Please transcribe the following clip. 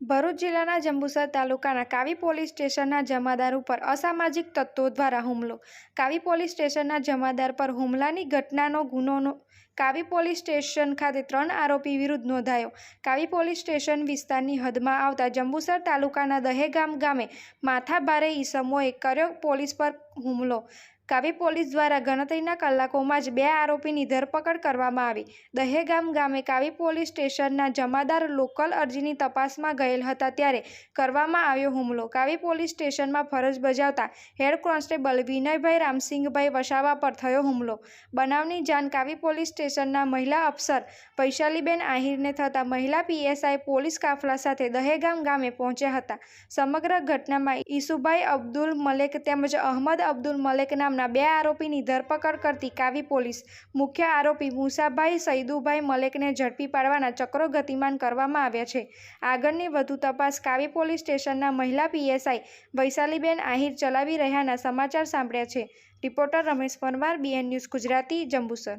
ભરૂચ જિલ્લાના જંબુસર તાલુકાના કાવી પોલીસ સ્ટેશનના જમાદાર ઉપર અસામાજિક તત્વો દ્વારા હુમલો. કાવી પોલીસ સ્ટેશનના જમાદાર પર હુમલાની ઘટનાનો ગુનોનો કાવી પોલીસ સ્ટેશન ખાતે ત્રણ આરોપી વિરુદ્ધ નોંધાયો. કાવી પોલીસ સ્ટેશન વિસ્તારની હદમાં આવતા જંબુસર તાલુકાના દહેગામ ગામે માથાભારે ઈસમોએ કર્યો પોલીસ પર હુમલો. કાવી પોલીસ દ્વારા ગણતરીના કલાકોમાં જ બે આરોપીની ધરપકડ કરવામાં આવી. દહેગામ ગામે કાવી પોલીસ સ્ટેશનના જમાદાર લોકલ અરજીની તપાસમાં ગયેલ હતા ત્યારે કરવામાં આવ્યો હુમલો. કાવી પોલીસ સ્ટેશનમાં ફરજ બજાવતા હેડ કોન્સ્ટેબલ વિનયભાઈ રામસિંહભાઈ વસાવા પર થયો હુમલો. બનાવની જાણ કાવી પોલીસ સ્ટેશનના મહિલા અફસર વૈશાલીબેન આહિરને થતાં મહિલા પીએસઆઈ પોલીસ કાફલા સાથે દહેગામ ગામે પહોંચ્યા હતા. સમગ્ર ઘટનામાં ઈસુભાઈ અબ્દુલ મલેક તેમજ અહમદ અબ્દુલ મલેક નામના બે આરોપીની ધરપકડ કરતી કાવી પોલીસ. મુખ્ય આરોપી મુસાભાઈ સૈદુભાઈ મલેકને ઝડપી પાડવાના ચક્રો ગતિમાન કરવામાં આવ્યા છે. આગળની વધુ તપાસ કાવી પોલીસ સ્ટેશનના મહિલા પીએસઆઈ વૈશાલીબેન આહિર ચલાવી રહ્યાના સમાચાર સાંભળ્યા છે. Reporter Ramesh Parmar, BN news Gujarati, Jambusar.